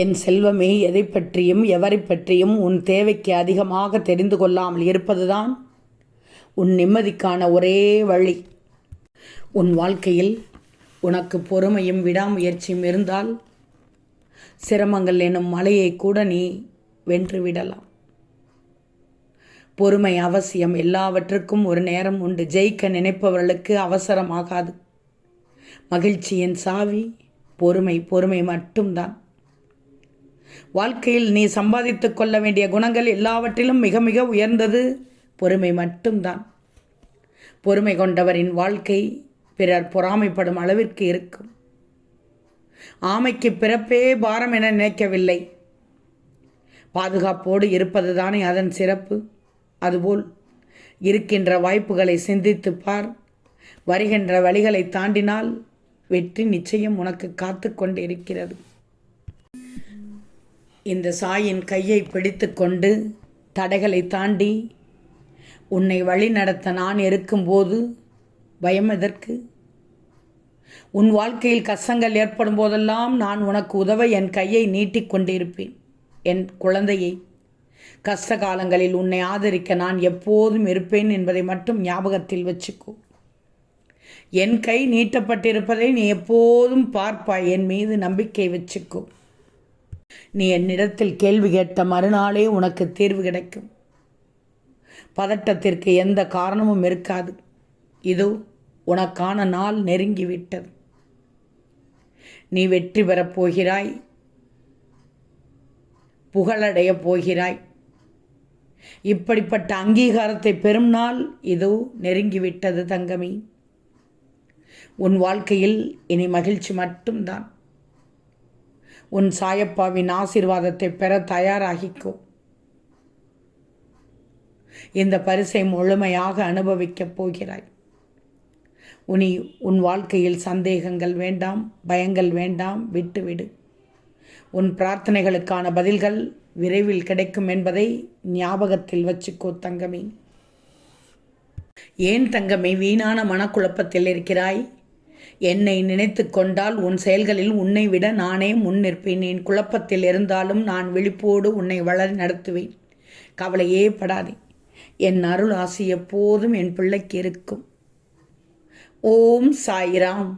என் செல்வமே எதை பற்றியும் எவரை பற்றியும் உன் தேவைக்கு அதிகமாக தெரிந்து கொள்ளாமல் இருப்பதுதான் உன் நிம்மதிக்கான ஒரே வழி. உன் வாழ்க்கையில் உனக்கு பொறுமையும் விடாமுயற்சியும் இருந்தால் சிரமங்கள் எனும் மலையை கூட நீ வென்று விடலாம். பொறுமை அவசியம் எல்லாவற்றுக்கும் ஒரு நேரம் உண்டு. ஜெயிக்க நினைப்பவர்களுக்கு அவசரமாகாது. மகிழ்ச்சியின் சாவி பொறுமை பொறுமை மட்டும்தான். வாழ்க்கையில் நீ சம்பாதித்து கொள்ள வேண்டிய குணங்கள் எல்லாவற்றிலும் மிக மிக உயர்ந்தது. பொறுமை மட்டும்தான். பொறுமை கொண்டவரின் வாழ்க்கை பிறர் பொறாமைப்படும் அளவிற்கு இருக்கும். ஆமைக்கு பிறப்பே பாரம் என நினைக்கவில்லை. பாதுகாப்போடு இருப்பதுதானே அதன் சிறப்பு. அதுபோல் இருக்கின்ற வாய்ப்புகளை சிந்தித்து பார். வருகின்ற வழிகளை தாண்டினால் வெற்றி நிச்சயம் உனக்கு காத்து கொண்டிருக்கிறது. இந்த சாயின் கையை பிடித்துக்கொண்டு தடைகளை தாண்டி உன்னை வழி நடத்த நான் இருக்கும்போது பயம் எதற்கு? உன் வாழ்க்கையில் கஷ்டங்கள் ஏற்படும் போதெல்லாம் நான் உனக்கு உதவ என் கையை நீட்டிக்கொண்டிருப்பேன் என் குழந்தையை கஷ்ட காலங்களில் உன்னை ஆதரிக்க நான் எப்போதும் இருப்பேன் என்பதை மட்டும் ஞாபகத்தில் வச்சுக்கோ. என் கை நீட்டப்பட்டிருப்பதை நீ எப்போதும் பார்ப்பாய். என் மீது நம்பிக்கை வச்சுக்கோ. நீ என்னிடத்தில் கேள்வி கேட்ட மறுநாளே உனக்கு தீர்வு கிடைக்கும். பதட்டத்திற்கு எந்த காரணமும் இருக்காது. இதோ உனக்கான நாள் நெருங்கிவிட்டது. நீ வெற்றி பெறப் போகிறாய். புகழடையப் போகிறாய். இப்படிப்பட்ட அங்கீகாரத்தை பெறும் நாள் இதோ நெருங்கிவிட்டது தங்கமி. உன் வாழ்க்கையில் இனி மகிழ்ச்சி மட்டும்தான். உன் சாயப்பாவின் ஆசீர்வாதத்தை பெற தயாராகிக்கோ. இந்த பரிசை முழுமையாக அனுபவிக்கப் போகிறாய். உனி உன் வாழ்க்கையில் சந்தேகங்கள் வேண்டாம் பயங்கள் வேண்டாம் விட்டுவிடு. உன் பிரார்த்தனைகளுக்கான பதில்கள் விரைவில் கிடைக்கும் என்பதை ஞாபகத்தில் வச்சுக்கோ தங்கமே. ஏன் தங்கமே வீணான மனக்குழப்பத்தில் இருக்கிறாய்? என்னை நினைத்து கொண்டால் உன் செயல்களில் உன்னை விட நானே முன் நிற்பேன். என் குழப்பத்தில் இருந்தாலும் நான் விழிப்போடு உன்னை வளர் நடத்துவேன். கவலையே படாதே. என் அருள் ஆசி எப்போதும் என் பிள்ளைக்கு இருக்கும். ஓம் சாய்ராம்.